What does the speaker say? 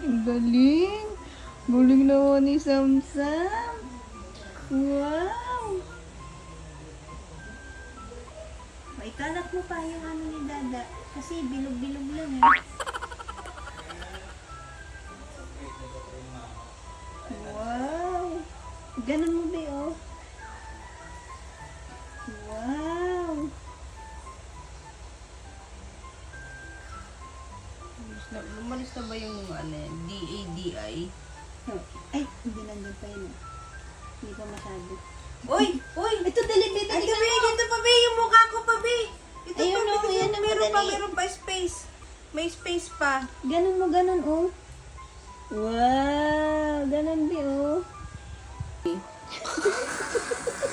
Ang galing. Galing naman ni Samsam. Wow. May kalat mo pa yung ano ni Dada. Kasi bilog-bilog lang eh. Wow. Ganun mo ba oh? Wow. Lumalis na ba yung ano, D-A-D-I? Oh, Ay, hindi nandun pa yun. oh. Hindi pa masyado. Uy! Uy! Ito, dali, dali, dali. gabi! Dito pa, be! Yung mukha ko pa, be! Ito Ayun, pa, oh, be! yan meron pa, meron pa space. May space pa. Ganun mo, ganun, oh. Wow, ganun, bi, oh.